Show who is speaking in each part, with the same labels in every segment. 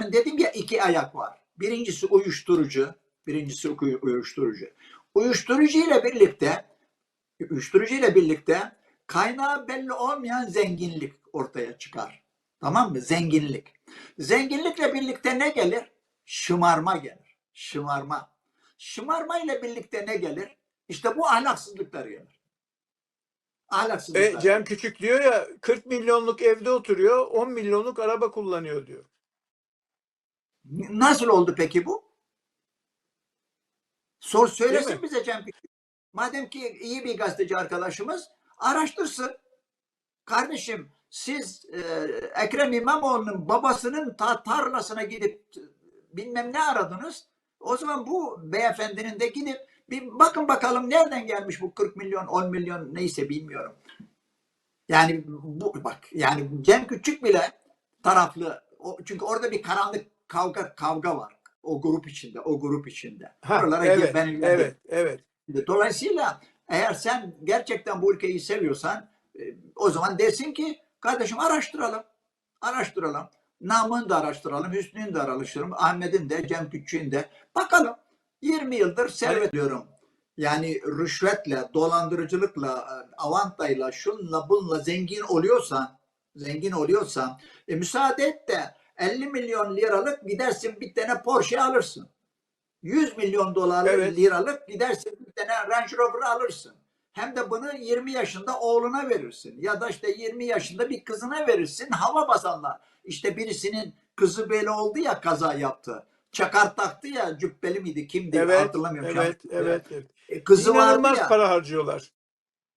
Speaker 1: demin dedim ya iki ayak var. Birincisi uyuşturucu. Birincisi uy- uyuşturucu. Uyuşturucu ile birlikte uyuşturucu ile birlikte kaynağı belli olmayan zenginlik ortaya çıkar. Tamam mı? Zenginlik. Zenginlikle birlikte ne gelir? Şımarma gelir. Şımarma. Şımarma ile birlikte ne gelir? İşte bu ahlaksızlıklar gelir. Ahlaksızlıklar.
Speaker 2: E, Cem Küçük diyor ya 40 milyonluk evde oturuyor 10 milyonluk araba kullanıyor diyor.
Speaker 1: Nasıl oldu peki bu? Sor söylesin bize Cem. Madem ki iyi bir gazeteci arkadaşımız araştırsın. Kardeşim siz e, Ekrem İmamoğlu'nun babasının ta- tarlasına gidip bilmem ne aradınız. O zaman bu beyefendinin de gidip bir bakın bakalım nereden gelmiş bu 40 milyon 10 milyon neyse bilmiyorum. Yani bu bak yani Cem Küçük bile taraflı. O, çünkü orada bir karanlık kavga kavga var. O grup içinde, o grup içinde.
Speaker 2: Ha,
Speaker 1: Oralara
Speaker 2: evet,
Speaker 1: gir- benim-
Speaker 2: evet, evet.
Speaker 1: Dolayısıyla eğer sen gerçekten bu ülkeyi seviyorsan e, o zaman dersin ki kardeşim araştıralım. Araştıralım. Namık'ın da araştıralım, Hüsnü'nün de araştıralım, Ahmet'in de, Cem Küçük'ün de. Bakalım. 20 yıldır seyrediyorum. Yani rüşvetle, dolandırıcılıkla, e, avantayla, şunla bunla zengin oluyorsan, zengin oluyorsan, e, müsaade et de 50 milyon liralık gidersin bir tane Porsche alırsın. 100 milyon dolarlık
Speaker 2: Evet.
Speaker 1: liralık gidersin bir tane Range Rover alırsın. Hem de bunu 20 yaşında oğluna verirsin. Ya da işte 20 yaşında bir kızına verirsin. Hava basanlar. İşte birisinin kızı böyle oldu ya kaza yaptı. Çakar taktı ya cübbeli miydi kimdi
Speaker 2: Evet,
Speaker 1: hatırlamıyorum.
Speaker 2: evet, evet, evet.
Speaker 1: E, Kızı
Speaker 2: İnanılmaz
Speaker 1: ya.
Speaker 2: para harcıyorlar.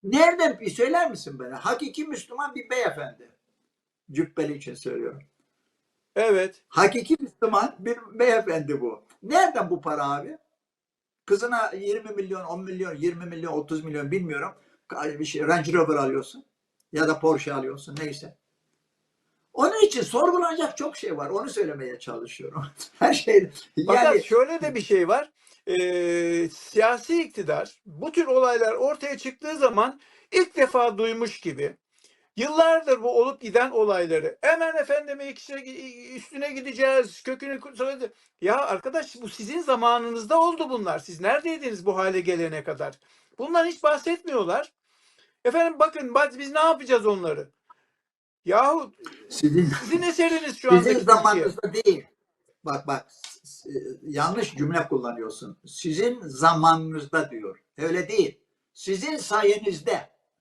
Speaker 1: Nereden bir söyler misin bana? Hakiki Müslüman bir beyefendi. Cübbeli için söylüyorum.
Speaker 2: Evet.
Speaker 1: Hakiki Müslüman bir beyefendi bu. Nereden bu para abi? Kızına 20 milyon, 10 milyon, 20 milyon, 30 milyon bilmiyorum. Bir şey, Range Rover alıyorsun. Ya da Porsche alıyorsun neyse. Onun için sorgulanacak çok şey var. Onu söylemeye çalışıyorum. Her şey
Speaker 2: Fakat
Speaker 1: yani
Speaker 2: şöyle de bir şey var. Ee, siyasi iktidar bu tür olaylar ortaya çıktığı zaman ilk defa duymuş gibi yıllardır bu olup giden olayları hemen efendime ikisine, üstüne gideceğiz kökünü söyledi. Ya arkadaş bu sizin zamanınızda oldu bunlar. Siz neredeydiniz bu hale gelene kadar? Bundan hiç bahsetmiyorlar. Efendim bakın bak biz ne yapacağız onları? Yahu
Speaker 1: sizin
Speaker 2: sizin eseriniz şu andaki
Speaker 1: Sizin zamanınızda değil. Bak bak yanlış cümle kullanıyorsun. Sizin zamanınızda diyor. Öyle değil. Sizin sayenizde.